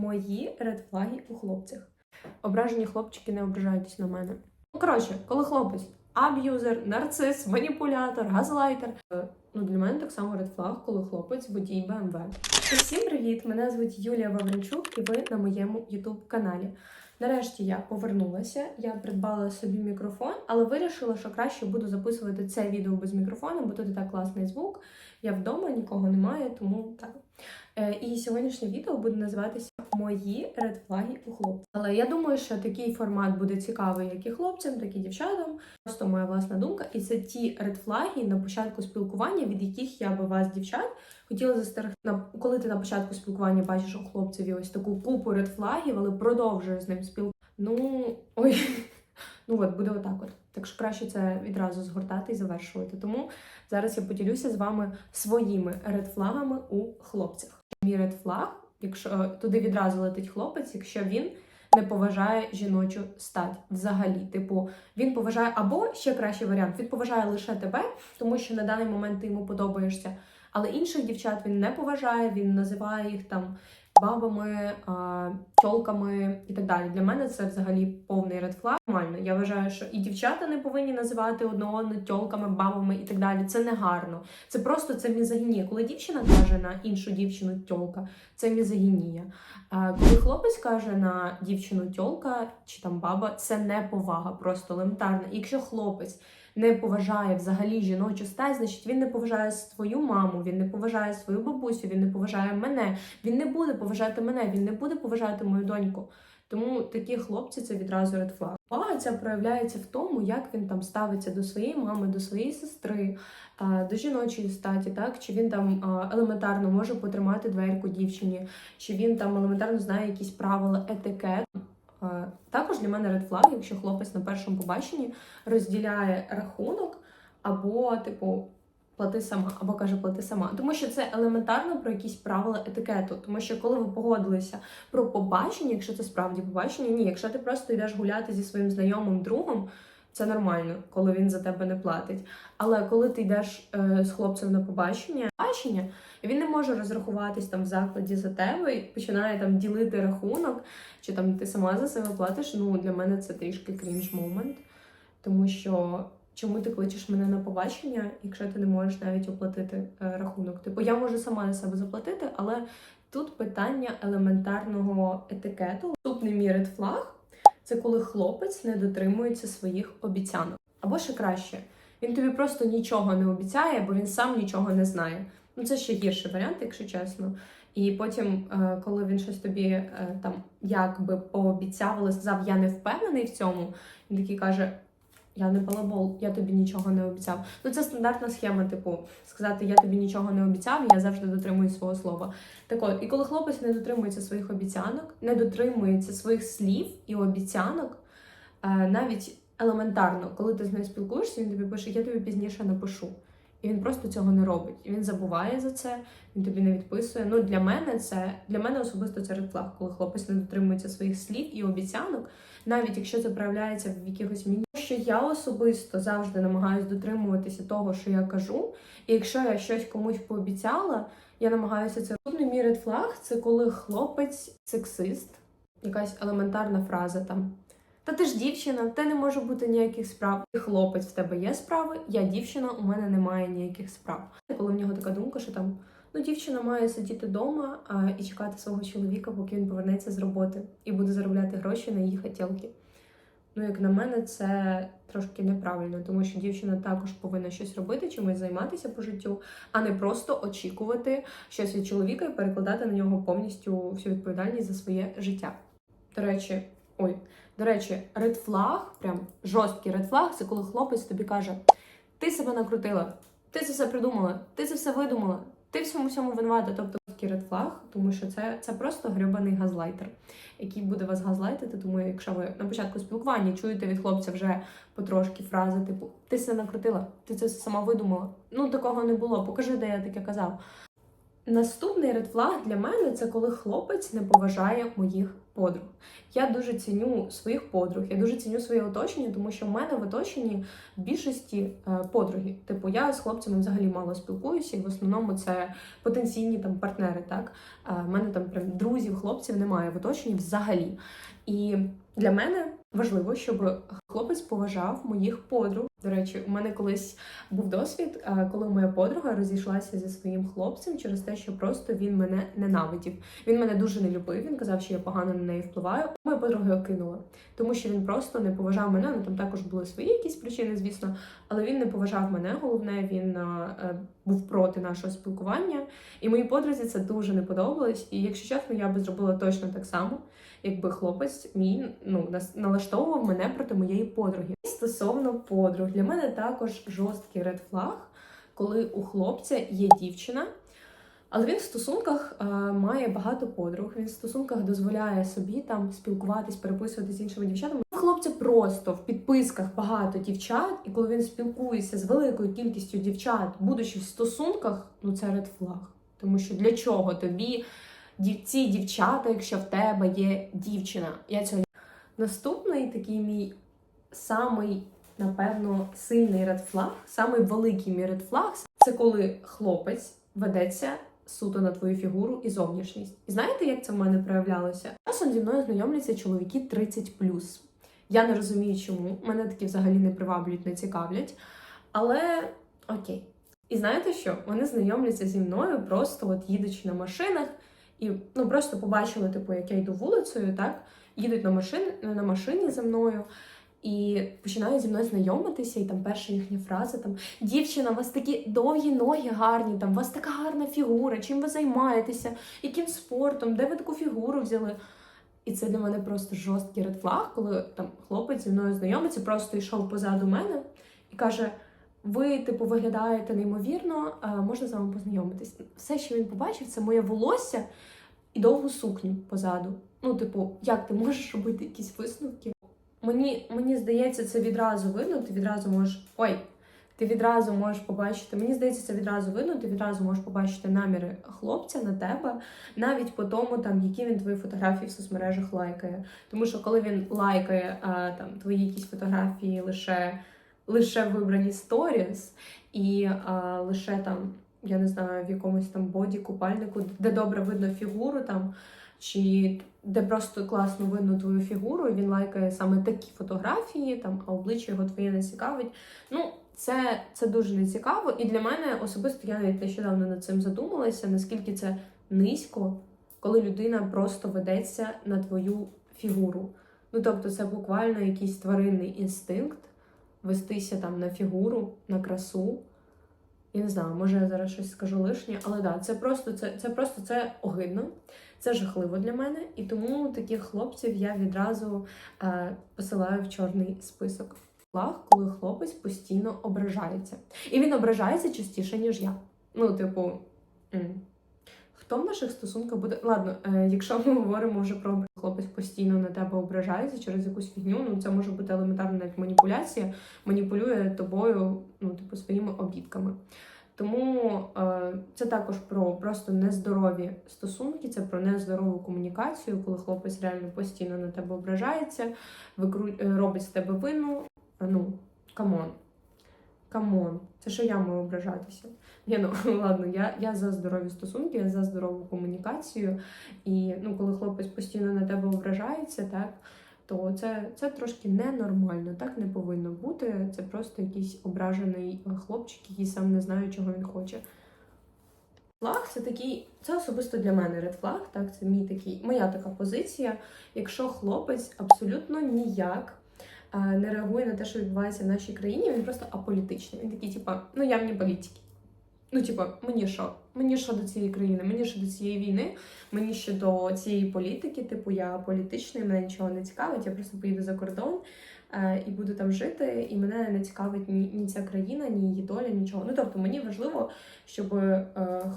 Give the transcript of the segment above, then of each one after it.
мої редфлаги у хлопцях. Ображені хлопчики, не ображайтесь на мене. Ну, коротше, коли хлопець аб'юзер, нарцис, маніпулятор, газлайтер. е, Ну, для мене так само редфлаг, коли хлопець водій БМВ. Всім привіт! Мене звуть Юлія Вавренчук, і ви на моєму youtube каналі. Нарешті я повернулася. Я придбала собі мікрофон, але вирішила, що краще буду записувати це відео без мікрофону, бо тут і так класний звук. Я вдома, нікого немає, тому так. Е, і сьогоднішнє відео буде називатися Мої редфлаги у хлопців. Але я думаю, що такий формат буде цікавий як і хлопцям, так і дівчатам. Просто моя власна думка. І це ті редфлаги на початку спілкування, від яких я би вас, дівчат, хотіла застерегти. На- Коли ти на початку спілкування бачиш у хлопцеві ось таку купу редфлагів, але продовжуєш з ним спілкування. Ну ой. Ну от буде отак от. Так що краще це відразу згортати і завершувати. Тому зараз я поділюся з вами своїми редфлагами у хлопцях. Мій редфлаг, якщо е, туди відразу летить хлопець, якщо він не поважає жіночу стать взагалі. Типу, він поважає або ще кращий варіант, він поважає лише тебе, тому що на даний момент ти йому подобаєшся. Але інших дівчат він не поважає, він називає їх там бабами, тьолками і так далі. Для мене це взагалі повний редфлаг. Нормально. Я вважаю, що і дівчата не повинні називати одного тьолками, бабами і так далі. Це не гарно. Це просто це мізогінія. Коли дівчина каже на іншу дівчину тьолка, це мізогінія. Коли хлопець каже на дівчину тьолка чи там баба, це не повага, просто елементарна. Якщо хлопець не поважає взагалі жіночу стать, значить він не поважає свою маму, він не поважає свою бабусю, він не поважає мене, він не буде поважати мене, він не буде поважати мою доньку. Тому такі хлопці це відразу редфлаг. Повага ця проявляється в тому, як він там ставиться до своєї мами, до своєї сестри, до жіночої статі, так чи він там елементарно може потримати дверку дівчині, чи він там елементарно знає якісь правила етикет. А, Також для мене редфлаг, якщо хлопець на першому побаченні розділяє рахунок, або, типу, плати сама, або каже плати сама. Тому що це елементарно про якісь правила етикету. Тому що коли ви погодилися про побачення, якщо це справді побачення, ні, якщо ти просто йдеш гуляти зі своїм знайомим другом. Це нормально, коли він за тебе не платить. Але коли ти йдеш е, з хлопцем на побачення, побачення, він не може розрахуватись там в закладі за тебе і починає там ділити рахунок, чи там ти сама за себе платиш. Ну для мене це трішки крінж момент, тому що чому ти кличеш мене на побачення, якщо ти не можеш навіть оплатити е, рахунок? Типу, я можу сама на себе заплатити, але тут питання елементарного етикету. Наступний мій редфлаг – це коли хлопець не дотримується своїх обіцянок. Або ще краще, він тобі просто нічого не обіцяє, бо він сам нічого не знає. Ну це ще гірший варіант, якщо чесно. І потім, е, коли він щось тобі е, там якби пообіцяв, але сказав, я не впевнений в цьому, він такий каже: Я не балабол, я тобі нічого не обіцяв. Ну це стандартна схема, типу, сказати, я тобі нічого не обіцяв, я завжди дотримуюсь свого слова. Так от, і коли хлопець не дотримується своїх обіцянок, не дотримується своїх слів і обіцянок, е, навіть елементарно, коли ти з нею спілкуєшся, він тобі пише, я тобі пізніше напишу. І він просто цього не робить. Він забуває за це, він тобі не відписує. Ну для мене це для мене особисто це редфлаг, коли хлопець не дотримується своїх слів і обіцянок, навіть якщо це проявляється в якихось міні. Що я особисто завжди намагаюся дотримуватися того, що я кажу. І якщо я щось комусь пообіцяла, я намагаюся це Наступний мій редфлаг це коли хлопець сексист, якась елементарна фраза там. Та ти ж дівчина, в тебе не може бути ніяких справ. Ти хлопець, в тебе є справи, я дівчина, у мене немає ніяких справ. Коли в нього така думка, що там ну дівчина має сидіти вдома і чекати свого чоловіка, поки він повернеться з роботи і буде заробляти гроші на її хотілки. Ну, як на мене, це трошки неправильно, тому що дівчина також повинна щось робити, чимось займатися по життю, а не просто очікувати щось від чоловіка і перекладати на нього повністю всю відповідальність за своє життя. До речі, ой, до речі, редфлаг, прям жорсткий редфлаг, це коли хлопець тобі каже: ти себе накрутила, ти це все придумала, ти це все видумала, ти всьому всьому винувата. Тобто такий редфлаг, тому що це, це просто грьобаний газлайтер, який буде вас газлайтити. Тому якщо ви на початку спілкування чуєте від хлопця вже потрошки фрази, типу ти це накрутила, ти це сама видумала. Ну такого не було. Покажи, де я таке казав. Наступний редфлаг для мене це коли хлопець не поважає моїх подруг. Я дуже ціню своїх подруг, я дуже ціню своє оточення, тому що в мене в оточенні в більшості е, подруги. Типу, я з хлопцями взагалі мало спілкуюся, і в основному це потенційні там партнери. Так Е, в мене там прям друзів, хлопців немає в оточенні взагалі. І для мене важливо, щоб хлопець поважав моїх подруг. До речі, у мене колись був досвід, е, коли моя подруга розійшлася зі своїм хлопцем через те, що просто він мене ненавидів. Він мене дуже не любив. Він казав, що я погано неї впливаю. Моя подруга його кинула, тому що він просто не поважав мене. Ну там також були свої якісь причини, звісно, але він не поважав мене. Головне, він е, е, був проти нашого спілкування. І моїй подрузі це дуже не подобалось. І якщо чесно, я би зробила точно так само, якби хлопець мій ну нас- налаштовував мене проти моєї подруги. Стосовно подруг, для мене також жорсткий ред флаг, коли у хлопця є дівчина. Але він в стосунках е, має багато подруг. Він в стосунках дозволяє собі там спілкуватись, переписувати з іншими дівчатами. У хлопця просто в підписках багато дівчат, і коли він спілкується з великою кількістю дівчат, будучи в стосунках, ну це ред флаг. Тому що для чого тобі ці дівчата, якщо в тебе є дівчина? Я цього наступний такий мій самий, напевно, сильний ред флаг, самий великий мій ред флаг це коли хлопець ведеться суто на твою фігуру і зовнішність. І знаєте, як це в мене проявлялося? Часом зі мною знайомляться чоловіки 30+. Я не розумію, чому. Мене такі взагалі не приваблюють, не цікавлять. Але окей. І знаєте що? Вони знайомляться зі мною, просто от їдучи на машинах, і ну просто побачили, типу, як я йду вулицею, так? Їдуть на машин, на машині за мною. І починають зі мною знайомитися, і там перша їхня фраза там дівчина, у вас такі довгі ноги гарні, там у вас така гарна фігура, чим ви займаєтеся, яким спортом, де ви таку фігуру взяли? І це для мене просто жорсткий редфлаг, коли там хлопець зі мною знайомиться, просто йшов позаду мене і каже: ви, типу, виглядаєте неймовірно, можна з вами познайомитись. Все, що він побачив, це моє волосся і довгу сукню позаду. Ну, типу, як ти можеш робити якісь висновки? Мені, мені здається, це відразу видно. Ти відразу можеш. Ой, ти відразу можеш побачити. Мені здається, це відразу видно. Ти відразу можеш побачити наміри хлопця на тебе, навіть по тому, там які він твої фотографії в соцмережах лайкає. Тому що коли він лайкає а, там твої якісь фотографії лише, лише вибрані сторіс, і а, лише там, я не знаю, в якомусь там боді, купальнику, де добре видно фігуру там. Чи де просто класно видно твою фігуру, і він лайкає саме такі фотографії, там, а обличчя його твоє не цікавить. Ну, це, це дуже не цікаво. І для мене особисто я навіть нещодавно над цим задумалася, наскільки це низько, коли людина просто ведеться на твою фігуру. Ну, тобто, це буквально якийсь тваринний інстинкт вестися там на фігуру, на красу. Я не знаю, може я зараз щось скажу лишнє, але да, це просто це, це просто це огидно, це жахливо для мене, і тому таких хлопців я відразу е, посилаю в чорний список. Коли хлопець постійно ображається. І він ображається частіше, ніж я. Ну, типу. Хто в наших стосунках буде. Ладно, е, якщо ми говоримо вже про хлопець постійно на тебе ображається через якусь фігню, ну це може бути елементарна навіть маніпуляція, маніпулює тобою, ну, типу, своїми обідками. Тому е, це також про просто нездорові стосунки, це про нездорову комунікацію, коли хлопець реально постійно на тебе ображається, викру... е, робить з тебе вину. Е, Ну, камон. Камон. Це що я маю ображатися? Ні, ну ладно, я, я за здорові стосунки, я за здорову комунікацію. І ну, коли хлопець постійно на тебе ображається, так, то це, це трошки ненормально, так не повинно бути. Це просто якийсь ображений хлопчик, який сам не знає, чого він хоче. Флаг це такий, це особисто для мене редфлаг, так, це мій такий, моя така позиція. Якщо хлопець абсолютно ніяк не реагує на те, що відбувається в нашій країні, він просто аполітичний. Він такий, типа, ну я вне політики. Ну, типа, мені що? Мені що до цієї країни, мені що до цієї війни, мені ще до цієї політики, типу, я політичний, мене нічого не цікавить, я просто поїду за кордон е, і буду там жити, і мене не цікавить ні, ні ця країна, ні її доля, нічого. Ну тобто мені важливо, щоб е,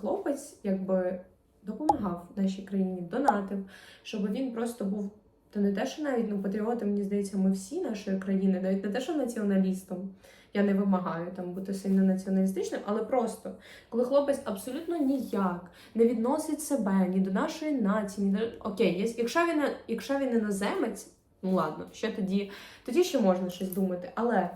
хлопець якби допомагав нашій країні, донатив, щоб він просто був. То не те, що навіть ну, патріоти, мені здається, ми всі нашої країни, навіть не те, що націоналістом. Я не вимагаю там бути сильно націоналістичним, але просто коли хлопець абсолютно ніяк не відносить себе ні до нашої нації, ні до окей, якщо він якщо він іноземець, ну ладно, ще тоді, тоді ще можна щось думати. Але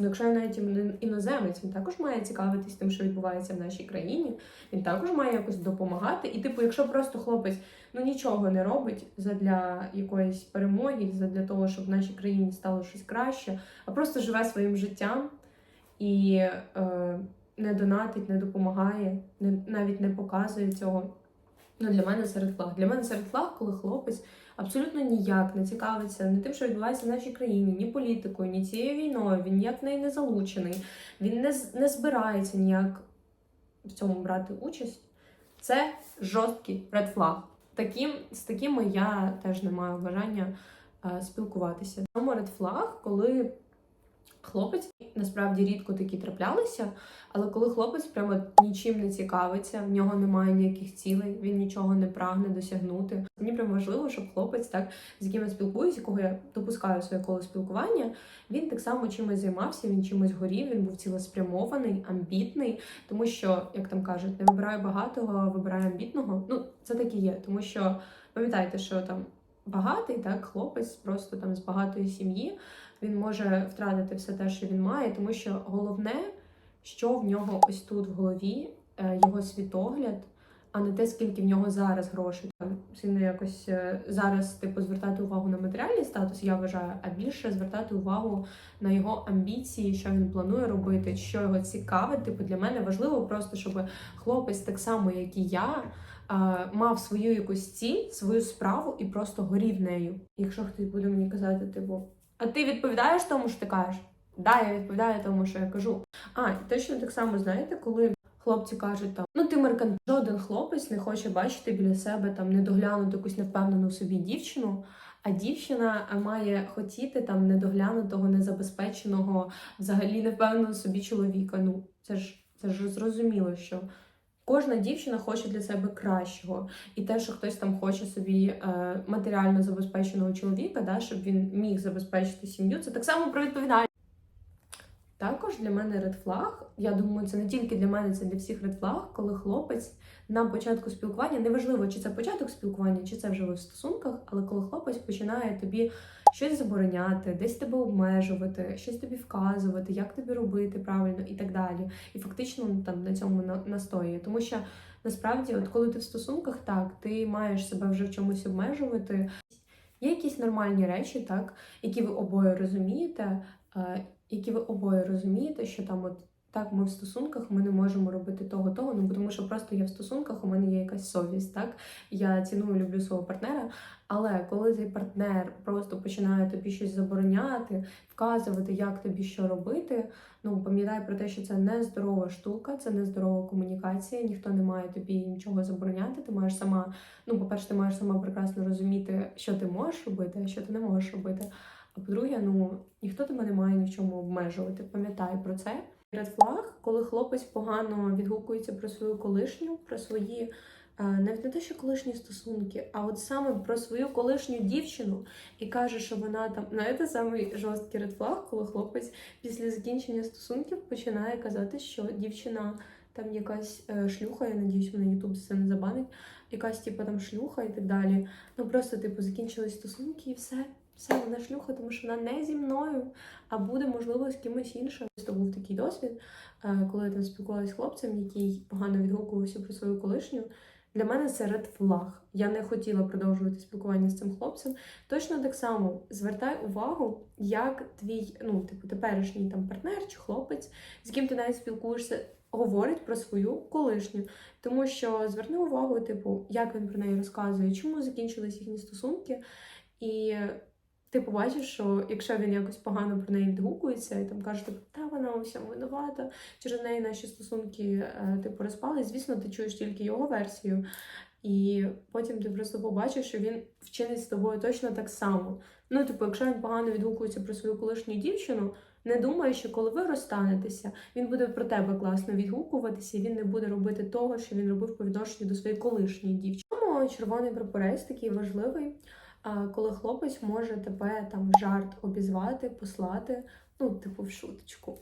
ну, якщо навіть ін- іноземець, він також має цікавитись тим, що відбувається в нашій країні. Він також має якось допомагати. І, типу, якщо просто хлопець ну нічого не робить задля якоїсь перемоги, задля того, щоб в нашій країні стало щось краще, а просто живе своїм життям і е, не донатить, не допомагає, не, навіть не показує цього. Ну, для мене серед флаг. Для мене серед флаг, коли хлопець абсолютно ніяк не цікавиться не тим, що відбувається в нашій країні, ні політикою, ні цією війною. Він ніяк в неї не залучений, він не, не збирається ніяк в цьому брати участь. Це жорсткий редфлаг. Таким, з такими я теж не маю бажання е, спілкуватися. Тому редфлаг, коли хлопець насправді рідко такі траплялися, але коли хлопець прямо нічим не цікавиться, в нього немає ніяких цілей, він нічого не прагне досягнути. Мені прям важливо, щоб хлопець, так з яким я спілкуюсь, якого я допускаю своє коло спілкування, він так само чимось займався, він чимось горів, він був цілеспрямований, амбітний, тому що, як там кажуть, не вибираю багатого, а вибираю амбітного. Ну, це так і є, тому що пам'ятайте, що там багатий, так, хлопець просто там з багатої сім'ї, він може втратити все те, що він має, тому що головне, що в нього ось тут в голові, е, його світогляд, а не те, скільки в нього зараз грошей. Сильно якось е, зараз типу звертати увагу на матеріальний статус, я вважаю, а більше звертати увагу на його амбіції, що він планує робити, що його цікавить. Типу для мене важливо просто, щоб хлопець, так само як і я, мав свою якусь ціль, свою справу і просто горів нею. Якщо хтось буде мені казати, типу, а ти відповідаєш тому, що ти кажеш? Да, я відповідаю тому, що я кажу. А, точно так само знаєте, коли хлопці кажуть там, ну ти меркант, жоден хлопець не хоче бачити біля себе там недоглянуту якусь невпевнену собі дівчину. А дівчина має хотіти там недоглянутого, незабезпеченого, взагалі невпевненого собі чоловіка. Ну це ж це ж зрозуміло, що кожна дівчина хоче для себе кращого. І те, що хтось там хоче собі е, матеріально забезпеченого чоловіка, да, щоб він міг забезпечити сім'ю, це так само про відповідальність. Також для мене ред флаг, я думаю, це не тільки для мене, це для всіх ред флаг, коли хлопець на початку спілкування, неважливо, чи це початок спілкування, чи це вже ви в стосунках, але коли хлопець починає тобі щось забороняти, десь тебе обмежувати, щось тобі вказувати, як тобі робити правильно і так далі. І фактично там на цьому на- настоює. Тому що насправді, от коли ти в стосунках, так, ти маєш себе вже в чомусь обмежувати. Є якісь нормальні речі, так, які ви обоє розумієте, е, які ви обоє розумієте, що там от так, ми в стосунках, ми не можемо робити того, того. Ну тому що просто я в стосунках, у мене є якась совість, так я ціную, люблю свого партнера. Але коли цей партнер просто починає тобі щось забороняти, вказувати, як тобі що робити, ну пам'ятай про те, що це не здорова штука, це не здорова комунікація. Ніхто не має тобі нічого забороняти. Ти маєш сама, ну по-перше, ти маєш сама прекрасно розуміти, що ти можеш робити, а що ти не можеш робити. А по-друге, ну ніхто тебе не має ні в чому обмежувати. Пам'ятай про це. Ред флаг, коли хлопець погано відгукується про свою колишню, про свої е, не те, що колишні стосунки, а от саме про свою колишню дівчину і каже, що вона там знаєте, самий жорсткий ред флаг, коли хлопець після закінчення стосунків починає казати, що дівчина там якась е, шлюха, я надіюсь, вона Ютуб це не забанить, якась типу там шлюха і так далі. Ну просто типу закінчились стосунки і все. Все, вона шлюха, тому що вона не зі мною, а буде, можливо, з кимось іншим. Просто був такий досвід, е, коли я там спілкувалася з хлопцем, який погано відгукувався про свою колишню. Для мене це ред флаг. Я не хотіла продовжувати спілкування з цим хлопцем. Точно так само звертай увагу, як твій, ну, типу, теперішній там партнер чи хлопець, з яким ти навіть спілкуєшся, говорить про свою колишню. Тому що зверни увагу, типу, як він про неї розказує, чому закінчились їхні стосунки. І ти побачиш, що якщо він якось погано про неї відгукується і там каже, типу, та вона у всьому винувата, через неї наші стосунки е, типу розпали. Звісно, ти чуєш тільки його версію, і потім ти просто побачиш, що він вчинить з тобою точно так само. Ну, типу, якщо він погано відгукується про свою колишню дівчину, не думай, що коли ви розстанетеся, він буде про тебе класно відгукуватися, і він не буде робити того, що він робив по відношенню до своєї колишньої дівчини. Червоний прапорець такий важливий. Коли хлопець може тебе там жарт обізвати, послати, ну, типу, в шуточку.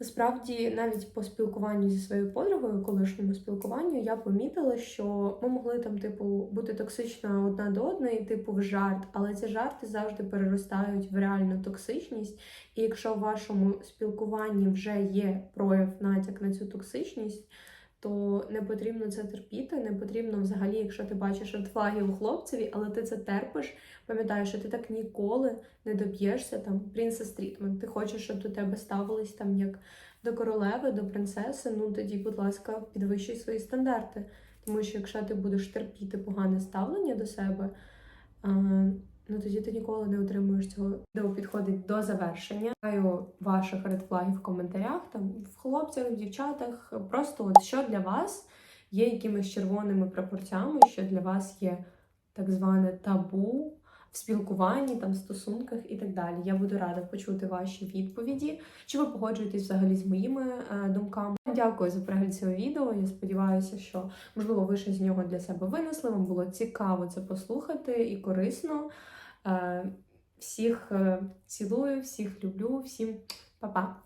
Насправді, навіть по спілкуванню зі своєю подругою, колишньому спілкуванню, я помітила, що ми могли там, типу, бути токсично одна до одної, типу, в жарт, але ці жарти завжди переростають в реальну токсичність. І якщо в вашому спілкуванні вже є прояв натяк на цю токсичність, то не потрібно це терпіти, не потрібно взагалі, якщо ти бачиш редфлаги у хлопцеві, але ти це терпиш, пам'ятаєш, що ти так ніколи не доб'єшся там принцес трітмент. Ти хочеш, щоб до тебе ставились там як до королеви, до принцеси. Ну тоді, будь ласка, підвищуй свої стандарти. Тому що якщо ти будеш терпіти погане ставлення до себе, ну тоді ти ніколи не отримуєш цього. Відео підходить до завершення. Чекаю ваших редфлагів в коментарях, там в хлопцях, в дівчатах. Просто от що для вас є якимись червоними прапорцями, що для вас є так зване табу в спілкуванні, там, стосунках і так далі. Я буду рада почути ваші відповіді. Чи ви погоджуєтесь взагалі з моїми е, думками? Дякую за перегляд цього відео. Я сподіваюся, що можливо ви щось з нього для себе винесли. Вам було цікаво це послухати і корисно. Е, всіх е, цілую, всіх люблю, всім па-па!